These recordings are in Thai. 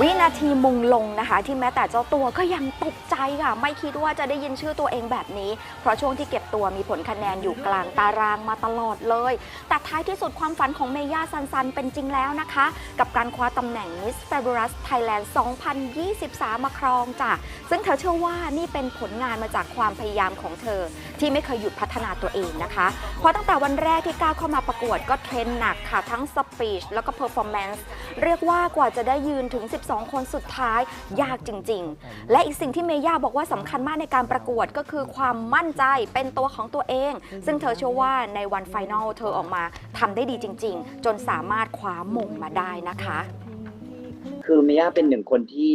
วินาทีมุงลงนะคะ ที่แม้แต่เจ้าตัวก็ยังตกใจค่ะ ไม่คิดว่าจะได้ยินชื่อตัวเองแบบนี้ เพราะช่วงที่เก็บตัวมีผลคะแนนอยู่กลางตารางมาตลอดเลย แต่ท้ายที่สุดความฝันของเมย่าซันซันเป็นจริงแล้วนะคะ กับการคว้าตำแหน่ง Miss Fabulous Thailand 2023 มาครองจ้ะซึ่งเธอเชื่อว่านี่เป็นผลงานมาจากความพยายามของเธอ ที่ไม่เคยหยุดพัฒนาตัวเองนะคะเพราะตั้งแต่วันแรกที่ก้าวเข้ามาประกวดก็เทรนหนักค่ะทั้งสปีชแล้วก็เพอร์ฟอร์แมนซ์เรียกว่ากว่าจะได้ยืนถึง 12 คนสุดท้ายยากจริง ๆ และอีกสิ่งที่เมย่าบอกว่าสำคัญมากในการประกวดก็คือความมั่นใจเป็นตัวของตัวเอง ซึ่งเธอเชื่อว่าในวันไฟนอลเธอออกมาทำได้ดีจริง ๆ จนสามารถคว้ามงมาได้นะคะ คือเมย่าเป็นหนึ่งคนที่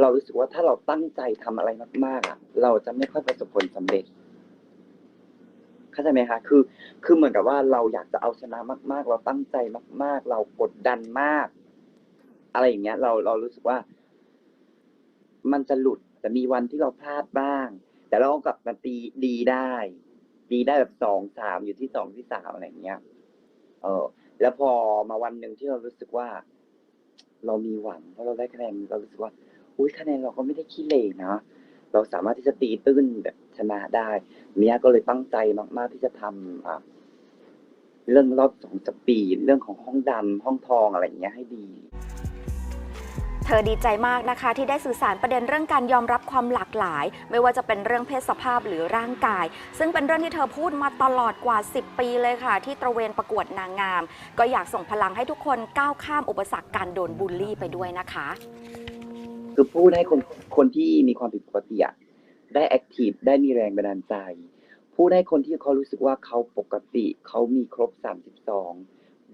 เรารู้สึกว่าถ้าเราตั้งใจทำอะไรมากๆอะเราจะไม่ค่อยประสบผลสำเร็จเข้าใจไหมคะคือ คือเหมือนกับว่าเราอยากจะเอาชนะมาก ๆ เราตั้งใจมาก ๆ เรากดดันมาก อะไรอย่างเงี้ย เราเรารู้สึกว่า มันจะหลุดแต่มีวันที่เราพลาดบ้าง แต่เราก็กลับมาตีดีได้ ดีได้แบบสองสามอยู่ที่สองที่สามอะไรอย่างเงี้ย เออ แล้วพอมาวันหนึ่งที่เรารู้สึกว่า เรามีหวังเพราะเราได้คะแนนเรารู้สึกว่าอุ้ยคะแนนเราก็ไม่ได้ขี้เหร่นะ เราสามารถที่จะตีตื้นแบบชนะได้ เมียก็เลยตั้งใจมาก ๆ ที่จะทำเรื่องรอบสองสปีดเรื่องของห้องดำห้องทองอะไรอย่างเงี้ยให้ดีเธอดีใจมากนะคะที่ได้สื่อสารประเด็นเรื่องการยอมรับความหลากหลาย ไม่ว่าจะเป็นเรื่องเพศสภาพหรือร่างกาย ซึ่งเป็นเรื่องที่เธอพูดมาตลอดกว่า 10 ปีเลยค่ะ ที่ตระเวนประกวดนางงาม ก็อยากส่งพลังให้ทุกคนก้าวข้ามอุปสรรคการโดนบูลลี่ไปด้วยนะคะ คือพูดให้คนคนที่มีความผิดปกติอะได้แอคทีฟได้มีแรงบันดาลใจ พูดให้คนที่เขารู้สึกว่าเขาปกติ เขามีครบสามสิบสอง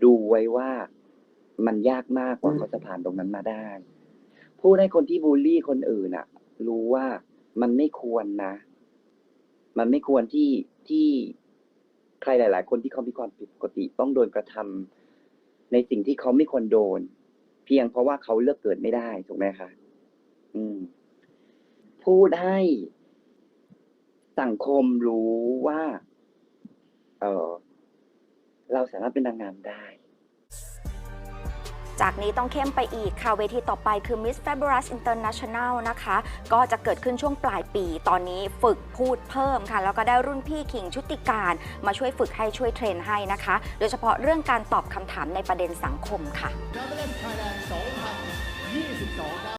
ดูไว้ว่ามันยากมากกว่าเขาจะผ่านตรงนั้นมาได้ พูดให้คนที่บูลลี่คนอื่นอะรู้ว่ามันไม่ควรนะ มันไม่ควรที่ที่ใครหลาย ๆ คนที่เขามีความผิดปกติต้องโดนกระทำในสิ่งที่เขาไม่ควรโดน เพียงเพราะว่าเขาเลือกเกิดไม่ได้ถูกไหมคะ อืม พูดให้สังคมรู้ว่า เออเราสามารถเป็นนางงามได้ จากนี้ต้องเข้มไปอีกค่ะเวทีต่อไปคือ Miss Fabulous International นะคะ ก็จะเกิดขึ้นช่วงปลายปี ตอนนี้ฝึกพูดเพิ่มค่ะ แล้วก็ได้รุ่นพี่ขิงชุติการ มาช่วยฝึกให้ช่วยเทรนให้นะคะ โดยเฉพาะเรื่องการตอบคำถามในประเด็นสังคมค่ะ